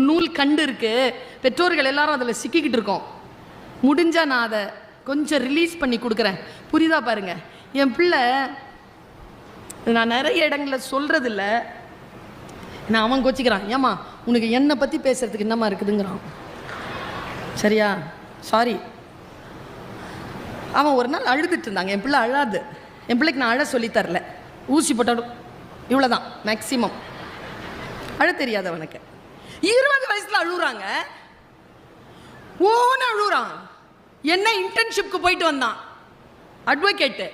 நூல் கண்டு இருக்கு. பெற்றோர்கள் எல்லாரும் அதில் சிக்கிக்கிட்டு இருக்கோம். முடிஞ்சா நான் அதை கொஞ்சம் ரிலீஸ் பண்ணி கொடுக்குறேன். புரியுதா பாருங்க. என் பிள்ளை நான் நிறைய இடங்களில் சொல்கிறதில்ல நான் அவன் கோச்சிக்கிறான். ஏம்மா உனக்கு என்னை பற்றி பேசுறதுக்கு என்னம்மா இருக்குதுங்கிறான். சரியா? சாரி அவன் ஒரு நாள் அழுதுட்டு இருந்தாங்க. என் பிள்ளை அழாது. என் பிள்ளைக்கு நான் அழ சொல்லித் தரல. ஊசி போட்டாலும் இவ்வளோதான் மேக்சிமம் அழ தெரியாது அவனுக்கு. இருபது வயசுல அழுகுறாங்க ஓன அழுகுறான் என்ன இன்டர்ன்ஷிப்க்கு போயிட்டு வந்தான். அட்வொகேட்டு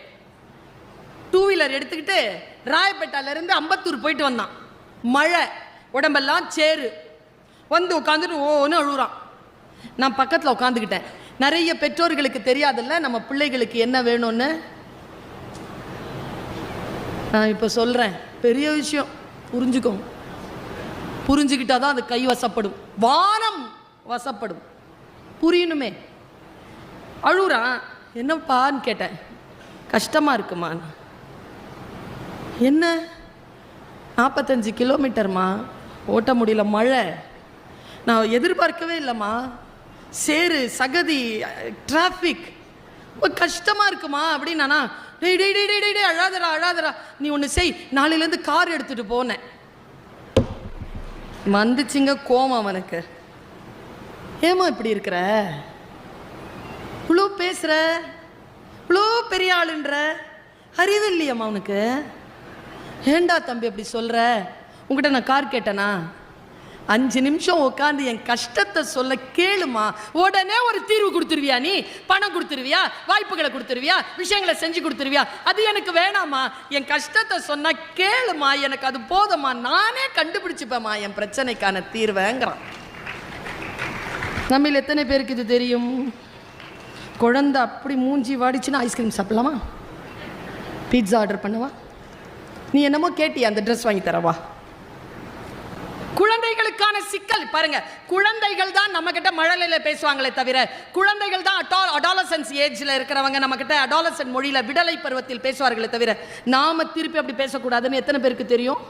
டூ வீலர் எடுத்துக்கிட்டு ராயப்பேட்டாலேருந்து அம்பத்தூர் போயிட்டு வந்தான். மழை உடம்பெல்லாம் சேரு வந்து உட்காந்துட்டு ஓன்னு அழுகுறான் நான் பக்கத்தில் உட்காந்துக்கிட்டேன் நிறைய பெற்றோர்களுக்கு தெரியாதுல்ல நம்ம பிள்ளைகளுக்கு என்ன வேணும்னு? நான் இப்போ சொல்கிறேன் பெரிய விஷயம். புரிஞ்சுக்கோங்க புரிஞ்சுக்கிட்டா தான் அது கை வசப்படும் வானம் வசப்படும். புரியணுமே? அழுகுறான் என்னப்பான்னு கேட்டேன். கஷ்டமாக இருக்குமா? என்ன? நாற்பத்தஞ்சு கிலோமீட்டர்மா? ஓட்ட முடியல மழை. நான் எதிர்பார்க்கவே இல்லைம்மா. சேரு சகதி டிராஃபிக் கஷ்டமாக இருக்குமா? அப்படின்னு நானா டேய் டேய் டேய் டேய் டேய் அழாதரா அழாதரா நீ ஒன்று செய். நாளையிலேருந்து கார் எடுத்துகிட்டு போனேன். வந்துச்சுங்க கோவம் அவனுக்கு. ஏமா இப்படி இருக்கிற? இவ்வளோ பேசுகிற இவ்வளோ பெரிய ஆளுன்ற? அறிவு இல்லையம்மா அவனுக்கு. ஏண்டா தம்பி அப்படி சொல்கிற உங்ககிட்ட நான் கார் கேட்டேனா? அஞ்சு நிமிஷம் உட்காந்து என் கஷ்டத்தை சொல்ல கேளுமா? உடனே ஒரு தீர்வு கொடுத்துருவியா நீ? பணம் கொடுத்துருவியா? வாய்ப்புகளை கொடுத்துருவியா? விஷயங்களை செஞ்சு கொடுத்துருவியா? அது எனக்கு வேணாமா? என் கஷ்டத்தை சொன்னால் கேளுமா? எனக்கு அது போதுமா? நானே கண்டுபிடிச்சிப்பேம்மா என் பிரச்சனைக்கான தீர்வைங்கிறான். நம்மள எத்தனை பேருக்கு இது தெரியும்? குழந்தை அப்படி மூஞ்சி வாடிச்சுன்னா ஐஸ்கிரீம் சாப்பிடலாமா? பீட்சா ஆர்டர் பண்ணவா? நீ என்னமோ கேட்டியா அந்த ட்ரெஸ் வாங்கி தரவா? குழந்தைகளுக்கான சிக்கல். பாருங்க குழந்தைகள் தான் நம்ம கிட்ட மழலையில பேசுவாங்களே தவிர குழந்தைகள் தான் அடால் அடாலசன்ஸ் ஏஜ்ல இருக்கிறவங்க நம்ம கிட்ட அடாலசன் மொழியில விடலை பருவத்தில் பேசுவார்களே தவிர நாம திருப்பி அப்படி பேசக்கூடாதுன்னு எத்தனை பேருக்கு தெரியும்?